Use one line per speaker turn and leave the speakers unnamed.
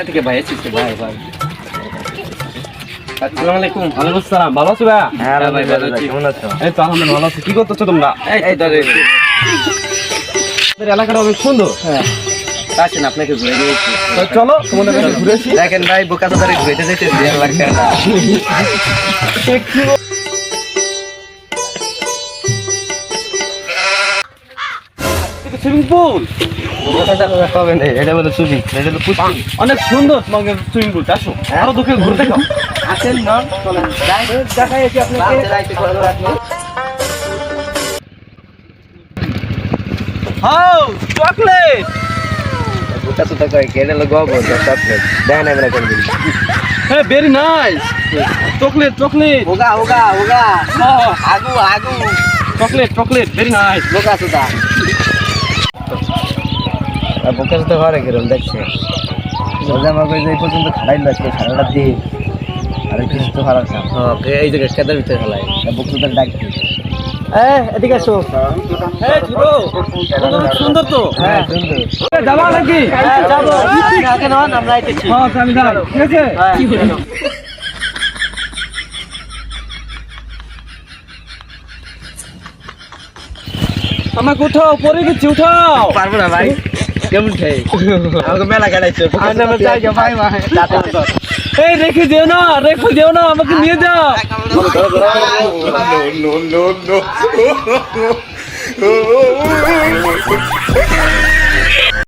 ঢাকা থেকে ভাই এসেছি ভাই ভাই। আসসালামু আলাইকুম।
ওয়ালাইকুম আসসালাম। ভালো আছো ভাইয়া?
হ্যাঁ ভাই ভালো আছি।
কেমন আছো?
এই তো আলহামদুলিল্লাহ ভালো আছি। কি করতেছো তোমরা?
এই তো দাঁড়িয়ে
এলাকাটা অনেক সুন্দর।
হ্যাঁ। আসেন আপনাকে ঘুরে দিয়েছি
তো চলো তোমাদের কাছে ঘুরে আসি।
দেখেন ভাই বোকা ঘুরেতে যেতে দেড় লাখ টাকা।
Swimming pool.
পাবেন এটা বলে ছবি এটা তো পুষ্টি।
অনেক সুন্দর তোমাকে সুইমিং পুল আসো আরও দুঃখে ঘুরে দেখো
আসেন না চলেন। দেখাই আপনাকে।
হাউ চকলেট।
বোকা সাদা কয় কেডে লাগাবো চকলেট। দেন আমরা করে দিই
হ্যাঁ ভেরি নাইস চকলেট চকলেট।
হোগা হোগা হোগা আগু আগু।
চকলেট চকলেট ভেরি নাইস
বোকা সাদা আর বোকা সাদা ঘরে গেলাম দেখছে। ওদের আমাকে যে এই পর্যন্ত খাড়াই লাগছে সারাটা দিন। আর কিছু তো খারাপ না এই জায়গায় কেদার ভিতরে খেলাই বোকা সাদা ডাক এদিকে আসো।
সুন্দর তো।
হ্যাঁ সুন্দর।
যাবা নাকি?
হ্যাঁ যাব। আমরা আইতেছি
হ্যাঁ আমি যাই ঠিক আছে? আমাকে উঠাও পরে দিচ্ছি উঠাও
পারব না ভাই কেমন খাই আমাকে মেলা কাটাইছে
এই রেখে দিও না রেখে দিও না আমাকে নিয়ে যাও.